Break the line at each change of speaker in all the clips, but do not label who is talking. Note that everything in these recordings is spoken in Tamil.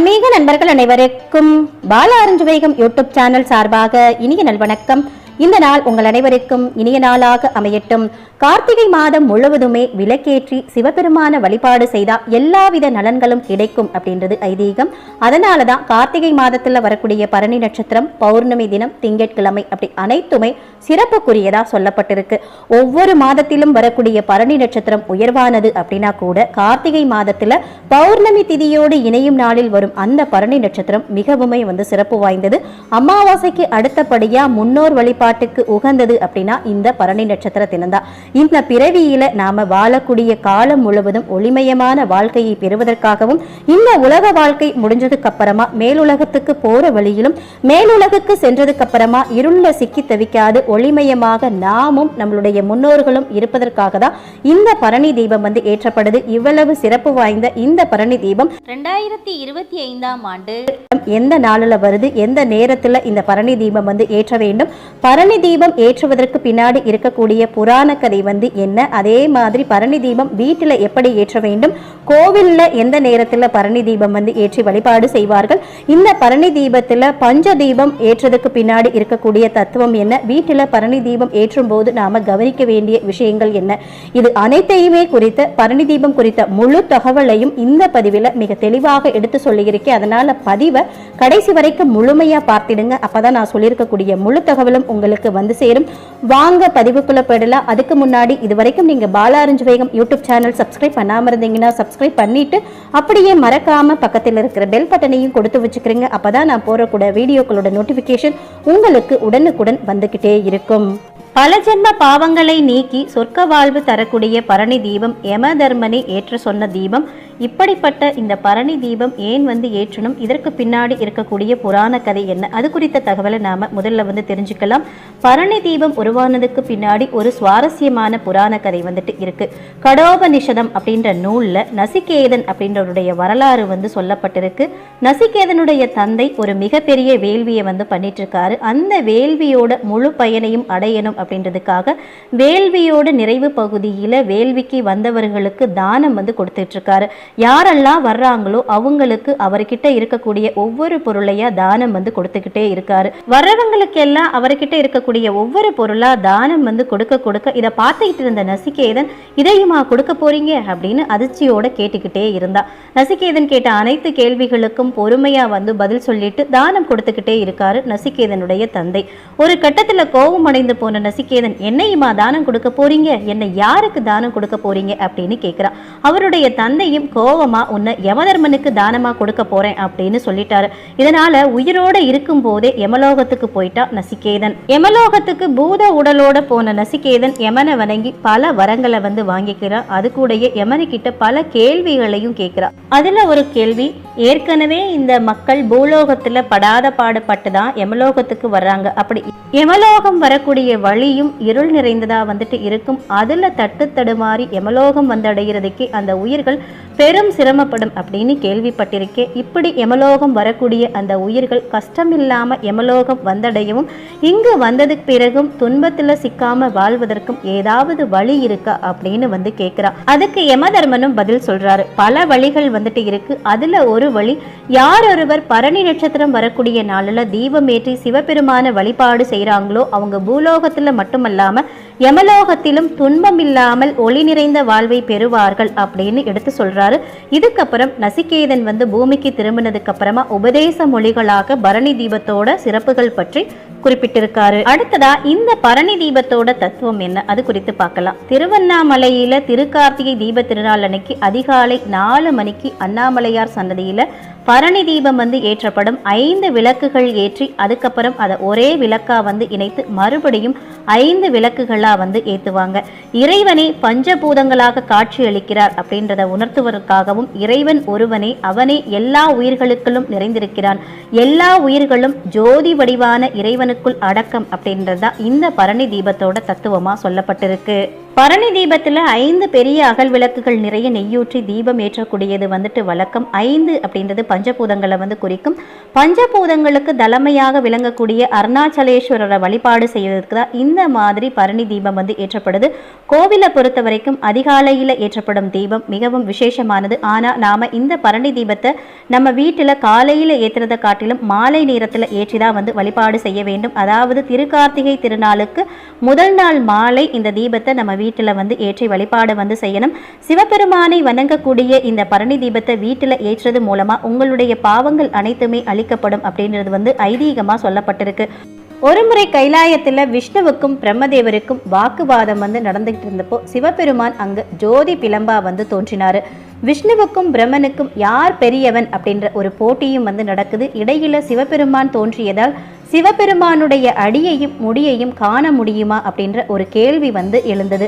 ஆன்மீக நண்பர்கள் அனைவருக்கும் பால அருஞ்சுவைகம் யூடியூப் சேனல் சார்பாக இனிய நல்வணக்கம். இந்த நாள் உங்கள் அனைவருக்கும் இனிய நாளாக அமையட்டும். கார்த்திகை மாதம் முழுவதுமே விளக்கேற்றி சிவபெருமான வழிபாடு செய்தால் எல்லாவித நலன்களும் கிடைக்கும் அப்படின்றது ஐதீகம். அதனால தான் கார்த்திகை மாதத்தில் வரக்கூடிய பரணி நட்சத்திரம் பௌர்ணமி தினம் திங்கட்கிழமை அப்படி அனைத்துமே சிறப்புக்குரியதாக சொல்லப்பட்டிருக்கு. ஒவ்வொரு மாதத்திலும் வரக்கூடிய பரணி நட்சத்திரம் உயர்வானது அப்படின்னா கூட கார்த்திகை மாதத்தில் பௌர்ணமி திதியோடு இணையும் நாளில் வரும் அந்த பரணி நட்சத்திரம் மிகவுமே வந்து சிறப்பு வாய்ந்தது. அமாவாசைக்கு அடுத்தபடியாக முன்னோர் வழிபாடு வழிபாட்டுக்கு உகந்தது அப்படின்னா இந்த பரணி நட்சத்திர தினம்தான் இந்த பிறவியில நாம வாழக்கூடிய காலம் முழுவதும் ஒளிமயமான வாழ்க்கையை பெறுவதற்காகவும் இந்த உலக வாழ்க்கை முடிஞ்சதுக்கு அப்புறமா மேலுலகத்துக்கு போற வழியிலும் மேலுலகுக்கு சென்றதுக்கு அப்புறமா இருள சிக்கி தவிக்காது ஒளிமயமாக நாமும் நம்மளுடைய முன்னோர்களும் இருப்பதற்காக தான் இந்த பரணி தீபம் வந்து ஏற்றப்படுது. இவ்வளவு சிறப்பு வாய்ந்த இந்த பரணி தீபம்
ரெண்டாயிரத்தி இருபத்தி ஐந்தாம் ஆண்டு
எந்த நாளில் வருது எந்த நேரத்தில் இந்த பரணி தீபம் வந்து ஏற்ற வேண்டும்? பரணி பரணி தீபம் ஏற்றுவதற்கு பின்னாடி இருக்கக்கூடிய புராண கதை வந்து என்ன? அதே மாதிரி பரணி தீபம் வீட்டில் எப்படி ஏற்ற வேண்டும்? கோவிலில் எந்த நேரத்தில் பரணி தீபம் வந்து ஏற்றி வழிபாடு செய்வார்கள்? இந்த பரணி தீபத்தில் பஞ்ச தீபம் ஏற்றதுக்கு பின்னாடி இருக்கக்கூடிய தத்துவம் என்ன? வீட்டில் பரணி தீபம் ஏற்றும் போது நாம் கவனிக்க வேண்டிய விஷயங்கள் என்ன? இது அனைத்தையுமே குறித்த பரணி தீபம் குறித்த முழு தகவலையும் இந்த பதிவில் மிக தெளிவாக எடுத்து சொல்லியிருக்கேன். அதனால் பதிவை கடைசி வரைக்கும் முழுமையாக பார்த்திடுங்க. அப்போ தான் நான் சொல்லியிருக்கக்கூடிய முழு தகவலும் உங்களுக்கு உங்களுக்கு வந்து சேரும். வாங்க பதிவுக்குள்ள போயிடலாம். அதுக்கு முன்னாடி இது வரைக்கும் நீங்க பாலாரஞ்சு வேகம் யூடியூப் சேனல் சப்ஸ்கிரைப் பண்ணாம இருந்தீங்கன்னா சப்ஸ்கிரைப் பண்ணிட்டு அப்படியே மறக்காம பக்கத்தில் இருக்கிற பெல் பட்டனையும் கொடுத்து வச்சுக்கிறீங்க. அப்பதான் நான் போறக்கூட வீடியோக்களோட நோட்டிபிகேஷன் உங்களுக்கு உடனுக்குடன் வந்துகிட்டே இருக்கும். பல ஜென்ம பாவங்களை நீக்கி சொர்க்க வாழ்வு தரக்கூடிய பரணி தீபம் யம தர்மனை ஏற்ற சொன்ன தீபம் இப்படிப்பட்ட இந்த பரணி தீபம் ஏன் வந்து ஏற்றணும்? இதற்கு பின்னாடி இருக்கக்கூடிய புராண கதை என்ன? அது குறித்த தகவலை நாம முதல்ல வந்து தெரிஞ்சுக்கலாம். பரணி தீபம் உருவானதுக்கு பின்னாடி ஒரு சுவாரஸ்யமான புராண கதை வந்துட்டு இருக்கு. கடோபநிஷதம் அப்படின்ற நூலில் நசிகேதன் அப்படின்றவருடைய வரலாறு வந்து சொல்லப்பட்டிருக்கு. நசிகேதனுடைய தந்தை ஒரு மிகப்பெரிய வேள்வியை வந்து பண்ணிட்டு இருக்காரு அந்த வேள்வியோட முழு பயனையும் அடையணும் அப்படின்றதுக்காக வேள்வியோட நிறைவு பகுதியில் வேள்விக்கு வந்தவர்களுக்கு தானம் வந்து கொடுத்துட்ருக்காரு யாரெல்லாம் வர்றாங்களோ அவங்களுக்கு அவர்கிட்ட இருக்கக்கூடிய ஒவ்வொரு பொருளையா தானம் வந்து கொடுத்துக்கிட்டே இருக்காரு. வர்றவங்களுக்கு எல்லாம் அவர்கிட்ட இருக்கக்கூடிய ஒவ்வொரு பொருளா தானம் வந்து கொடுக்க கொடுக்க இதை பார்த்துக்கிட்டு இருந்த நசிகேதன் இதையுமா கொடுக்க போறீங்க? அப்படின்னு அதிர்ச்சியோட கேட்டுக்கிட்டே இருந்தா. நசிகேதன் கேட்ட அனைத்து கேள்விகளுக்கும் பொறுமையா வந்து பதில் சொல்லிட்டு தானம் கொடுத்துக்கிட்டே இருக்காரு நசிகேதனுடைய தந்தை. ஒரு கட்டத்துல கோபம் அடைந்து போன நசிகேதன் என்னையுமா தானம் கொடுக்க போறீங்க? என்னை யாருக்கு தானம் கொடுக்க போறீங்க? அப்படின்னு கேட்கிறான் அவருடைய தந்தையும் கோவமா உன்னை யமதர்மனுக்கு தானமா கொடுக்க போறேன் அப்படின்னு சொல்லிட்டாரு. இதனால உயிரோட இருக்கும் போதே யமலோகத்துக்கு போயிட்டா நசிகேதன். யமலோகத்துக்கு பூத உடலோட போன நசிகேதன் யமனை வணங்கி பல வரங்களை வந்து வாங்கிக்கிறான் அது கூடயே யமனுக்கிட்ட பல கேள்விகளையும் கேட்கிறான் அதுல ஒரு கேள்வி ஏற்கனவே இந்த மக்கள் பூலோகத்துல படாத பாடுபட்டு தான் யமலோகத்துக்கு வர்றாங்க. அப்படி யமலோகம் வரக்கூடிய வழியும் இருள் நிறைந்ததா வந்துட்டு இருக்கும். அதுல தட்டு தடுமாறி யமலோகம் வந்தடைகிறதுக்கே அந்த உயிர்கள் பெரும் சிரமப்படும் அப்படின்னு கேள்விப்பட்டிருக்கேன். இப்படி யமலோகம் வரக்கூடிய அந்த உயிர்கள் கஷ்டம் இல்லாம எமலோகம் வந்தடையவும் இங்கு வந்ததுக்கு பிறகும் துன்பத்துல சிக்காம வாழ்வதற்கும் ஏதாவது வழி இருக்கா அப்படின்னு வந்து கேட்கிறா அதுக்கு யமதர்மனும் பதில் சொல்றாரு. பல வழிகள் வந்துட்டு இருக்கு. அதுல ஒரு வழி யார் ஒருவர் பரணி நட்சத்திரம் வரக்கூடிய நாளில் தீபம் ஏற்றி சிவபெருமான வழிபாடு செய்கிறாங்களோ அவங்க பூலோகத்துல மட்டுமல்லாம யமலோகத்திலும் துன்பம் இல்லாமல் ஒளி நிறைந்த வாழ்வை பெறுவார்கள் அப்படின்னு எடுத்து சொல்றாரு. இதுக்கப்புறம் நசிகேதன் வந்து பூமிக்கு திரும்பினதுக்கு அப்புறமா உபதேச மொழிகளாக பரணி தீபத்தோட சிறப்புகள் பற்றி குறிப்பிட்டிருக்காரு. அடுத்ததா இந்த பரணி தீபத்தோட தத்துவம் என்ன? அது குறித்து பார்க்கலாம். திருவண்ணாமலையில திருக்கார்த்திகை தீப திருநாள் அன்னைக்கு அதிகாலை நாலு மணிக்கு அண்ணாமலையார் சன்னதியில பரணி தீபம் வந்து ஏற்றப்படும். ஐந்து விளக்குகள் ஏற்றி அதுக்கப்புறம் அதை ஒரே விளக்கா வந்து இணைத்து மறுபடியும் ஐந்து விளக்குகளா வந்து ஏற்றுவாங்க இறைவனை பஞ்சபூதங்களாக காட்சி அளிக்கிறார் அப்படின்றத உணர்த்துவதற்காகவும் இறைவன் ஒருவனே அவனே எல்லா உயிர்களுக்குள்ளும் நிறைந்திருக்கிறான். எல்லா உயிர்களும் ஜோதி வடிவான இறைவனுக்குள் அடக்கம் அப்படின்றதா இந்த பரணி தீபத்தோட தத்துவமா சொல்லப்பட்டிருக்கு. பரணி தீபத்துல ஐந்து பெரிய அகல் விளக்குகள் நிறைய நெய்யூற்றி தீபம் ஏற்றக்கூடியது வந்துட்டு வழக்கம். ஐந்து அப்படின்றது பஞ்சபூதங்களை வந்து குறிக்கும். பஞ்சபூதங்களுக்கு தலைமையாக விளங்கக்கூடிய அருணாச்சலேஸ்வரரை வழிபாடு செய்வதற்கு தான் இந்த மாதிரி பரணி தீபம் வந்து ஏற்றப்படுது. கோவிலை பொறுத்த வரைக்கும் அதிகாலையில் ஏற்றப்படும் தீபம் மிகவும் விசேஷமானது. ஆனால் நாம இந்த பரணி தீபத்தை நம்ம வீட்டில் காலையில் ஏற்றுறதை காட்டிலும் மாலை நேரத்தில் ஏற்றி தான் வந்து வழிபாடு செய்ய வேண்டும். அதாவது திருக்கார்த்திகை திருநாளுக்கு முதல் நாள் மாலை இந்த தீபத்தை நம்ம வீட்டில் வந்து ஏற்றி வழிபாடு வந்து செய்யணும். சிவபெருமானை வணங்கக்கூடிய இந்த பரணி தீபத்தை வீட்டில் ஏற்றுறது மூலமாக உங்களுடைய பாவங்கள் அனைத்துமே அழிக்கப்படும் அப்படின்றது வந்து ஐதீகமாக சொல்லப்பட்டிருக்கு. ஒருமுறை கைலாயத்தில் விஷ்ணுவுக்கும் பிரம்மதேவருக்கும் வாக்குவாதம் வந்து நடந்துகிட்டு இருந்தப்போ சிவபெருமான் அங்கு ஜோதி பிளம்பா வந்து தோன்றினார். விஷ்ணுவுக்கும் பிரம்மனுக்கும் யார் பெரியவன் அப்படின்ற ஒரு போட்டியும் வந்து நடக்குது. இடையில சிவபெருமான் தோன்றியதால் சிவபெருமானுடைய அடியையும் முடியையும் காண முடியுமா அப்படின்ற ஒரு கேள்வி வந்து எழுந்தது.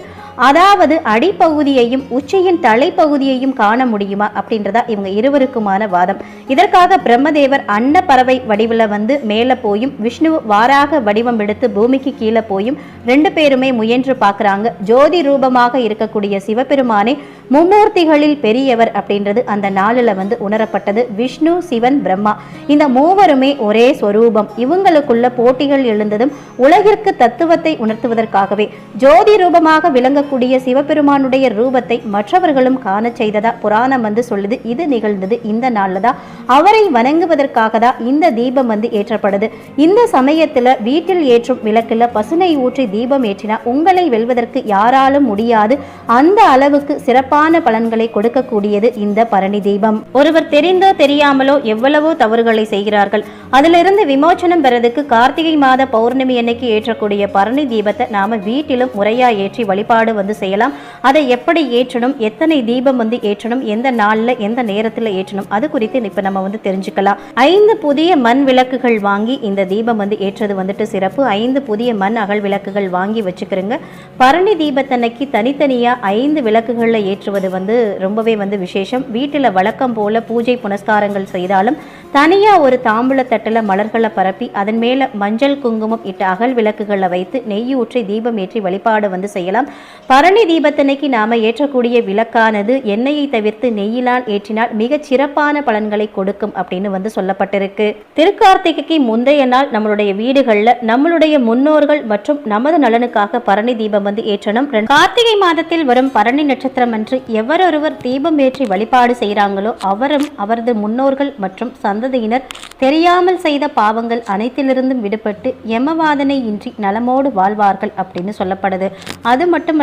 அதாவது அடிப்பகுதியையும் உச்சியின் தலைப்பகுதியையும் காண முடியுமா அப்படின்றதா இவங்க இருவருக்குமான வாதம். இதற்காக பிரம்மதேவர் அன்ன பறவை வடிவில் வந்து மேலே போயும் விஷ்ணு வாராக வடிவம் எடுத்து பூமிக்கு கீழே போயும் ரெண்டு பேருமே முயன்று பார்க்குறாங்க. ஜோதி ரூபமாக இருக்கக்கூடிய சிவபெருமானே மும்மூர்த்திகளில் பெரியவர் அப்படின்றது அந்த நாளில் வந்து உணரப்பட்டது. விஷ்ணு சிவன் பிரம்மா. இந்த மூவருமே ஒரே ஸ்வரூபம் இவங்களுக்குள்ள போட்டிகள் எழுந்ததும் உலகிற்கு தத்துவத்தை உணர்த்துவதற்காகவே. ஜோதி ரூபமாக விளங்கக்கூடிய சிவபெருமானுடைய ரூபத்தை மற்றவர்களும் காண செய்ததா புராணம் வந்து சொல்லுது. இது நிகழ்ந்தது இந்த நாளில் தான் அவரை வணங்குவதற்காக தான் இந்த தீபம் வந்து ஏற்றப்படுது இந்த சமயத்துல வீட்டில் ஏற்றும் விளக்குல பசுனை ஊற்றி தீபம் ஏற்றினா உங்களை வெல்வதற்கு யாராலும் முடியாது. அந்த அளவுக்கு சிறப்பாக சிறப்பான பலன்களை கொடுக்கக்கூடியது இந்த பரணி தீபம். ஒருவர் தெரிந்தோ தெரியாமலோ எவ்வளவோ தவறுகளை செய்கிறார்கள். அதிலிருந்து விமோச்சனம் பெறதுக்கு கார்த்திகை மாத பௌர்ணமி அன்னைக்கு ஏற்றக்கூடிய பரணி தீபத்தை நாம வீட்டிலும் முறையா ஏற்றி வழிபாடு வந்து செய்யலாம். அதை எப்படி ஏற்றணும் எத்தனை தீபம் வந்து ஏற்றணும் எந்த நாள்ல எந்த நேரத்துல ஏற்றணும் அது குறித்து இப்ப நம்ம வந்து தெரிஞ்சுக்கலாம். ஐந்து புதிய மண் விளக்குகள் வாங்கி இந்த தீபம் வந்து ஏற்றது வந்துட்டு சிறப்பு. ஐந்து புதிய மண் அகல் விளக்குகள் வாங்கி வச்சுக்கிறோங்க. பரணி தீபத்தன்னைக்கு தனித்தனியா ஐந்து விளக்குகள்ல ஏற்றுவது வந்து ரொம்பவே வந்து விசேஷம். வீட்டில் வழக்கம் போல பூஜை புனஸ்காரங்கள் செய்தாலும் தனியா ஒரு தாம்பூலத்தட்டில் மலர்களை பரப்பி அதன் மேல மஞ்சள் குங்குமம் இட்ட அகல் விளக்குகளை வைத்து நெய் ஊற்றி தீபம் ஏற்றி வழிபாடு வந்து செய்யலாம். பரணி தீபத்தினைக்கு நாம் ஏற்றக்கூடிய விளக்கானது எண்ணெயை தவிர்த்து நெய்யிலால் ஏற்றினால் மிகச் சிறப்பான பலன்களை கொடுக்கும் அப்படின்னு வந்து சொல்லப்பட்டிருக்கு. திருக்கார்த்திகைக்கு முந்தைய நாள் நம்மளுடைய வீடுகளில் நம்மளுடைய முன்னோர்கள் மற்றும் நமது நலனுக்காக பரணி தீபம் வந்து ஏற்றணும். கார்த்திகை மாதத்தில் வரும் பரணி நட்சத்திரம் அன்று எவரொருவர் தீபம் ஏற்றி வழிபாடு செய்கிறாங்களோ அவரும் அவரது முன்னோர்கள் மற்றும் சந்ததியினர் தெரியாமல் செய்த பாவங்கள் அனைத்திலிருந்தும் விடுபட்டு யமவாதனை இன்றி நலமோடு வாழ்வார்கள் அப்படின்னு சொல்லப்படுது. அது மட்டும்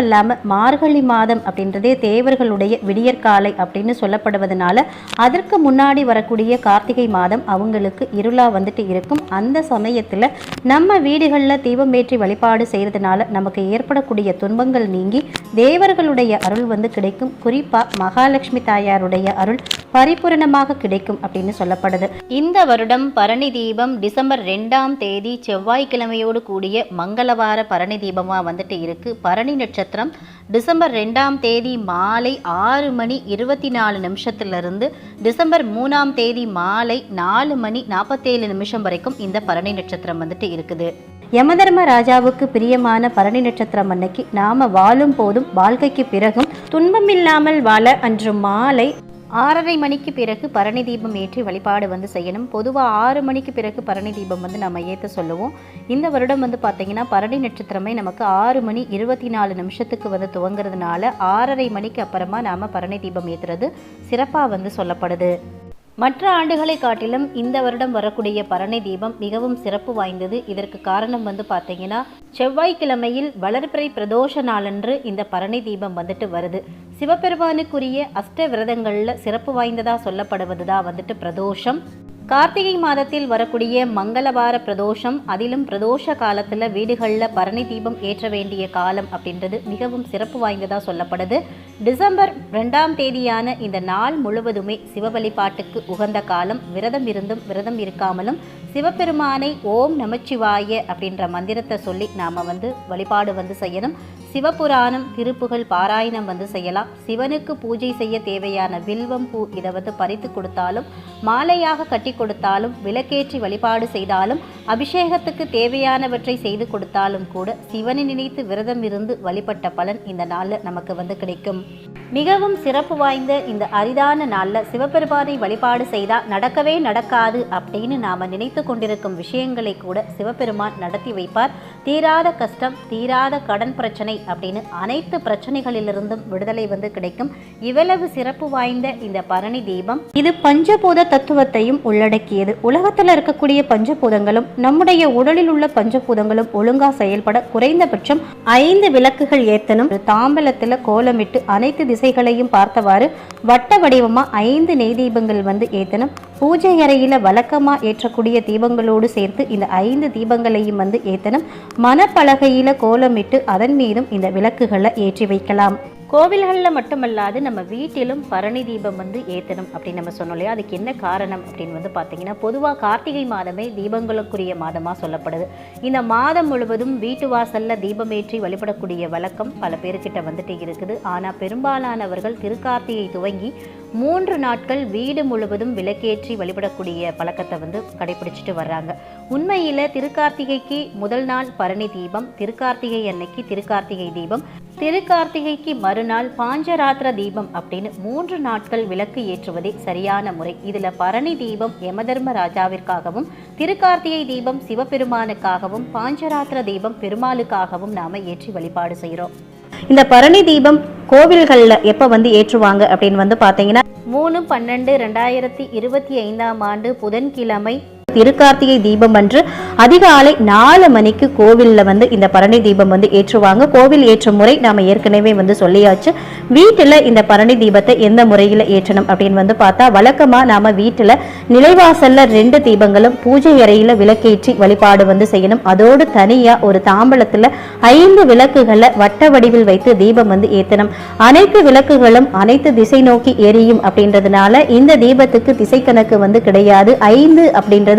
மார்கழி மாதம் அப்படின்றதே தேவர்களுடைய விடியற்காலை அப்படின்னு சொல்லப்படுவதனால அதற்கு முன்னாடி வரக்கூடிய கார்த்திகை மாதம் அவங்களுக்கு இருளா வந்துட்டு இருக்கும். அந்த சமயத்துல நம்ம வீடுகளில் தீபம் ஏற்றி வழிபாடு செய்யறதுனால நமக்கு ஏற்படக்கூடிய துன்பங்கள் நீங்கி தேவர்களுடைய அருள் வந்து கிடைக்கும். குறிப்பா மகாலட்சுமி தாயாருடைய அருள் பரிபூரணமாக கிடைக்கும் அப்படின்னு சொல்லப்படுது. இந்த வருடம் பரணி தீபம் டிசம்பர் ரெண்டாம் தேதி செவ்வாய்க்கிழமையோடு கூடிய மங்களவார பரணி தீபமாக வந்துட்டு இருக்கு. பரணி நட்சத்திரம் டிசம்பர் ரெண்டாம் தேதி மாலை ஆறு மணி இருபத்தி நாலு நிமிஷத்திலிருந்து டிசம்பர் மூணாம் தேதி மாலை நாலு மணி நாற்பத்தேழு நிமிஷம் வரைக்கும் இந்த பரணி நட்சத்திரம் வந்துட்டு இருக்குது. யமதர்ம ராஜாவுக்கு பிரியமான பரணி நட்சத்திரம் அன்னைக்கு நாம வாழும் போதும் வாழ்க்கைக்கு பிறகும் துன்பமில்லாமல் வாழ அன்று மாலை ஆறரை மணிக்கு பிறகு பரணி தீபம் ஏற்றி வழிபாடு வந்து செய்யணும். பொதுவாக ஆறு மணிக்கு பிறகு பரணி தீபம் வந்து நம்ம ஏற்ற சொல்லுவோம். இந்த வருடம் வந்து பார்த்தீங்கன்னா பரணி நட்சத்திரமே நமக்கு ஆறு மணி இருபத்தி நாலு நிமிஷத்துக்கு வந்து துவங்குறதுனால ஆறரை மணிக்கு அப்புறமா நாம் பரணி தீபம் ஏற்றுறது சிறப்பாக வந்து சொல்லப்படுது. மற்ற ஆண்டுகளை காட்டிலும் இந்த வருடம் வரக்கூடிய பரணி தீபம் மிகவும் சிறப்பு வாய்ந்தது. இதற்கு காரணம் வந்து பார்த்தீங்கன்னா செவ்வாய்க்கிழமையில் வளர்பிறை பிரதோஷ நாளன்று இந்த பரணி தீபம் வந்துட்டு வருது. சிவபெருமானுக்குரிய அஷ்ட விரதங்களில் சிறப்பு வாய்ந்ததா சொல்லப்படுவது தான் வந்துட்டு பிரதோஷம். கார்த்திகை மாதத்தில் வரக்கூடிய மங்களவார பிரதோஷம் அதிலும் பிரதோஷ காலத்தில் வீடுகளில் பரணி தீபம் ஏற்ற வேண்டிய காலம் அப்படின்றது மிகவும் சிறப்பு வாய்ந்ததாக சொல்லப்படுது. டிசம்பர் ரெண்டாம் தேதியான இந்த நாள் முழுவதுமே சிவ வழிபாட்டுக்கு உகந்த காலம். விரதம் இருந்தும் விரதம் இருக்காமலும்
சிவபெருமானை ஓம் நமச்சிவாய அப்படின்ற மந்திரத்தை சொல்லி நாம் வந்து வழிபாடு வந்து செய்யணும். சிவபுராணம் திருப்புகழ் பாராயணம் வந்து செய்யலாம். சிவனுக்கு பூஜை செய்ய தேவையான வில்வம் பூ இதை வந்து பறித்து கொடுத்தாலும் மாலையாக கட்டி கொடுத்தாலும் விளக்கேற்றி வழிபாடு செய்தாலும் அபிஷேகத்துக்கு தேவையானவற்றை செய்து கொடுத்தாலும் கூட சிவனை நினைத்து விரதம் இருந்து வழிபட்ட பலன் இந்த நாளில் நமக்கு வந்து கிடைக்கும். மிகவும் சிறப்பு வாய்ந்த இந்த அரிதான நாளில் சிவபெருமானை வழிபாடு செய்தால் நடக்கவே நடக்காது அப்படின்னு நாம் நினைத்து கொண்டிருக்கும் விஷயங்களை கூட சிவபெருமான் நடத்தி வைப்பார். தீராத கஷ்டம் தீராத கடன் பிரச்சனை அப்படின்னு அனைத்து பிரச்சனைகளிலிருந்தும் விடுதலை வந்து கிடைக்கும். இவ்வளவு சிறப்பு வாய்ந்த இந்த பரணி தீபம்
இது பஞ்சபூத தத்துவத்தையும் உள்ளடக்கியது. உலகத்தில் இருக்கக்கூடிய பஞ்சபூதங்களும் நம்முடைய உடலில் உள்ள பஞ்சபூதங்களும் ஒழுங்கா செயல்பட குறைந்தபட்சம் ஐந்து விளக்குகள் ஏத்தனும் தாம்பலத்தில் கோலமிட்டு அனைத்து திசைகளையும் பார்த்தவாறு வட்ட வடிவமா ஐந்து நெய் தீபங்கள் வந்து ஏத்தனும் பூஜை அறையில வழக்கமா ஏற்றக்கூடிய தீபங்களோடு சேர்த்து இந்த ஐந்து தீபங்களையும் வந்து ஏத்தனும் மனப்பலகையில கோலமிட்டு அதன் மீதும் இந்த விளக்குகளை ஏற்றி வைக்கலாம். கோவில்களில் மட்டுமல்லாது நம்ம வீட்டிலும் பரணி தீபம் வந்து ஏற்றணும் அப்படின்னு நம்ம சொன்னோம் இல்லையா? அதுக்கு என்ன காரணம் அப்படின்னு வந்து பார்த்தீங்கன்னா பொதுவாக கார்த்திகை மாதமே தீபங்களுக்குரிய மாதமாக சொல்லப்படுது. இந்த மாதம் முழுவதும் வீட்டு வாசலில் தீபம் ஏற்றி வழிபடக்கூடிய வழக்கம் பல பேர்கிட்ட வந்துட்டு இருக்குது. ஆனால் பெரும்பாலானவர்கள் திருக்கார்த்திகை துவங்கி மூன்று நாட்கள் வீடு முழுவதும் விளக்கேற்றி வழிபடக்கூடிய பழக்கத்தை வந்து கடைபிடிச்சிட்டு வர்றாங்க. உண்மையில் திருக்கார்த்திகைக்கு முதல் நாள் பரணி தீபம் திருக்கார்த்திகை அன்னைக்கு திருக்கார்த்திகை தீபம் திருக்கார்த்திகைக்கு மறுநாள் பாஞ்சராத்திர தீபம் அப்படின்னு மூன்று நாட்கள் விளக்கு ஏற்றுவதே சரியான முறை. இதில் பரணி தீபம் யமதர்ம ராஜாவிற்காகவும் திருக்கார்த்திகை தீபம் சிவபெருமானுக்காகவும் பாஞ்சராத்திர தீபம் பெருமாளுக்காகவும் நாம ஏற்றி வழிபாடு செய்கிறோம் இந்த பரணி தீபம் கோவில்களில் எப்போ வந்து ஏற்றுவாங்க அப்படின்னு வந்து பார்த்தீங்கன்னா மூணு பன்னெண்டு ரெண்டாயிரத்தி இருபத்தி ஐந்தாம் ஆண்டு புதன்கிழமை திருக்கார்த்திகை தீபம் அன்று அதிகாலை நாலு மணிக்கு கோவிலில் வந்து இந்த பரணி தீபம் வந்து ஏற்றுவாங்க. கோவில் ஏற்றும் முறை நாம ஏற்கனவே வந்து சொல்லியாச்சு. வீட்டில் இந்த பரணி தீபத்தை எந்த முறையில் ஏற்றணும் அப்படின்னு வந்து பார்த்தா வழக்கமாக நாம வீட்டில் நிலைவாசல்ல ரெண்டு தீபங்களும் பூஜை அறையில் விளக்கேற்றி வழிபாடு வந்து செய்யணும். அதோடு தனியாக ஒரு தாம்பலத்தில் ஐந்து விளக்குகளை வட்ட வடிவில் வைத்து தீபம் வந்து ஏற்றணும் அனைத்து விளக்குகளும் அனைத்து திசை நோக்கி எரியும் அப்படின்றதுனால இந்த தீபத்துக்கு திசை கணக்கு வந்து கிடையாது. ஐந்து அப்படின்றது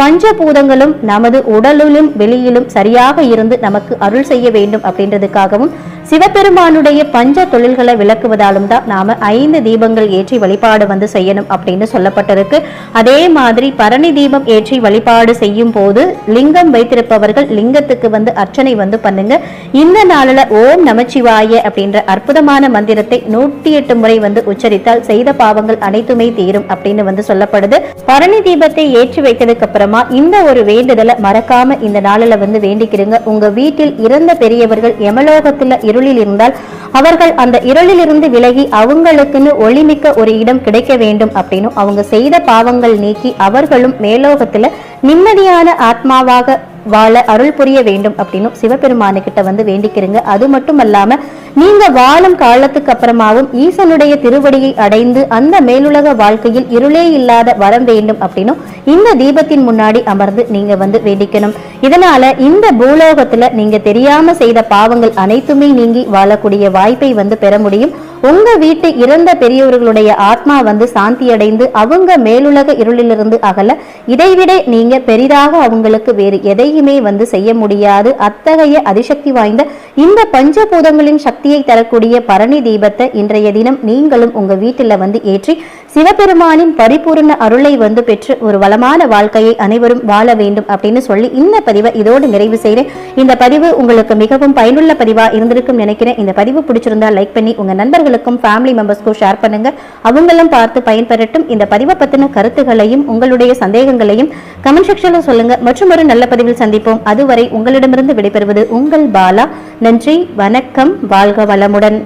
பஞ்சபூதங்களும் நமது உடலிலும் வெளியிலும் சரியாக இருந்து நமக்கு அருள் செய்ய வேண்டும் அப்படின்றதுக்காகவும் சிவபெருமானுடைய பஞ்ச தொழில்களை விளக்குவதாலும் தான் நாம ஐந்து தீபங்கள் ஏற்றி வழிபாடு வந்து செய்யணும் அப்படின்னு சொல்லப்பட்டிருக்கு. அதே மாதிரி பரணி தீபம் ஏற்றி வழிபாடு செய்யும் போது லிங்கம் வைத்திருப்பவர்கள் லிங்கத்துக்கு வந்து அர்ச்சனை வந்து பண்ணுங்க. இந்த நாளில் ஓம் நமச்சிவாய அப்படின்ற அற்புதமான மந்திரத்தை நூற்றி எட்டு முறை வந்து உச்சரித்தால் செய்த பாவங்கள் அனைத்துமே தீரும் அப்படின்னு வந்து சொல்லப்படுது. பரணி தீபத்தை ஏற்றி வைத்ததுக்கு அப்புறம் இந்த ஒரு வேண்டுதலை மறக்காம இந்த நாளில் வந்து வேண்டிக்கிறீங்க உங்க வீட்டில் இறந்த பெரியவர்கள் எமலோகத்துல இருளில் இருந்தால் அவர்கள் அந்த இருளிலிருந்து விலகி அவங்களுக்குன்னு ஒளிமிக்க ஒரு இடம் கிடைக்க வேண்டும் அப்படின்னு அவங்க செய்த பாவங்கள் நீக்கி அவர்களும் மேலோகத்துல நிம்மதியான ஆத்மாவாக வாழ அருள் புரிய வேண்டும் அப்படின்னு சிவபெருமானு கிட்ட வந்து வேண்டிக்கிறீங்க. அது மட்டும் அல்லாம நீங்க வாழும் காலத்துக்கு அப்புறமாவும் ஈசனுடைய திருவடியை அடைந்து அந்த மேலுலக வாழ்க்கையில் இருளே இல்லாத வரம் வேண்டும் அப்படின்னும் இந்த தீபத்தின் முன்னாடி அமர்ந்து நீங்க வந்து வேண்டிக்கணும். இதனால இந்த பூலோகத்துல நீங்க தெரியாம செய்த பாவங்கள் அனைத்துமே நீங்கி வாழக்கூடிய வாய்ப்பை வந்து பெற முடியும். உங்க வீட்டு இறந்த பெரியவர்களுடைய ஆத்மா வந்து சாந்தி அடைந்து அவங்க மேலுலக இருளிலிருந்து அகல இதைவிட நீங்க பெரிதாக அவங்களுக்கு வேறு எதையுமே வந்து செய்ய முடியாது. அத்தகைய அதிசக்தி வாய்ந்த இந்த பஞ்சபூதங்களின் சக்தியை தரக்கூடிய பரணி தீபத்தை இன்றைய தினம் நீங்களும் உங்க வீட்டில் வந்து ஏற்றி சிவபெருமானின் பரிபூர்ண அருளை வந்து பெற்று ஒரு வளமான வாழ்க்கையை அனைவரும் வாழ வேண்டும் அப்படின்னு சொல்லி இந்த பதிவை இதோடு நிறைவு செய்கிறேன் இந்த பதிவு உங்களுக்கு மிகவும் பயனுள்ள பதிவா இருந்திருக்கும் நினைக்கிறேன். இந்த பதிவு பிடிச்சிருந்தா லைக் பண்ணி உங்க நண்பர்கள் நண்பர்களுக்கும் ஃபேமிலி மெம்பர்ஸ்க்கும் ஷேர் பண்ணுங்க. அவங்களும் பார்த்து பயன்பெறட்டும். இந்த பதிவை பத்தின கருத்துகளையும் உங்களுடைய சந்தேகங்களையும் கமெண்ட் செக்ஷன்ல சொல்லுங்க. மற்றும் ஒரு நல்ல பதிவில் சந்திப்போம். அதுவரை உங்களிடமிருந்து விடைபெறுவது உங்கள் பாலா. நன்றி வணக்கம் வாழ்க வளமுடன்.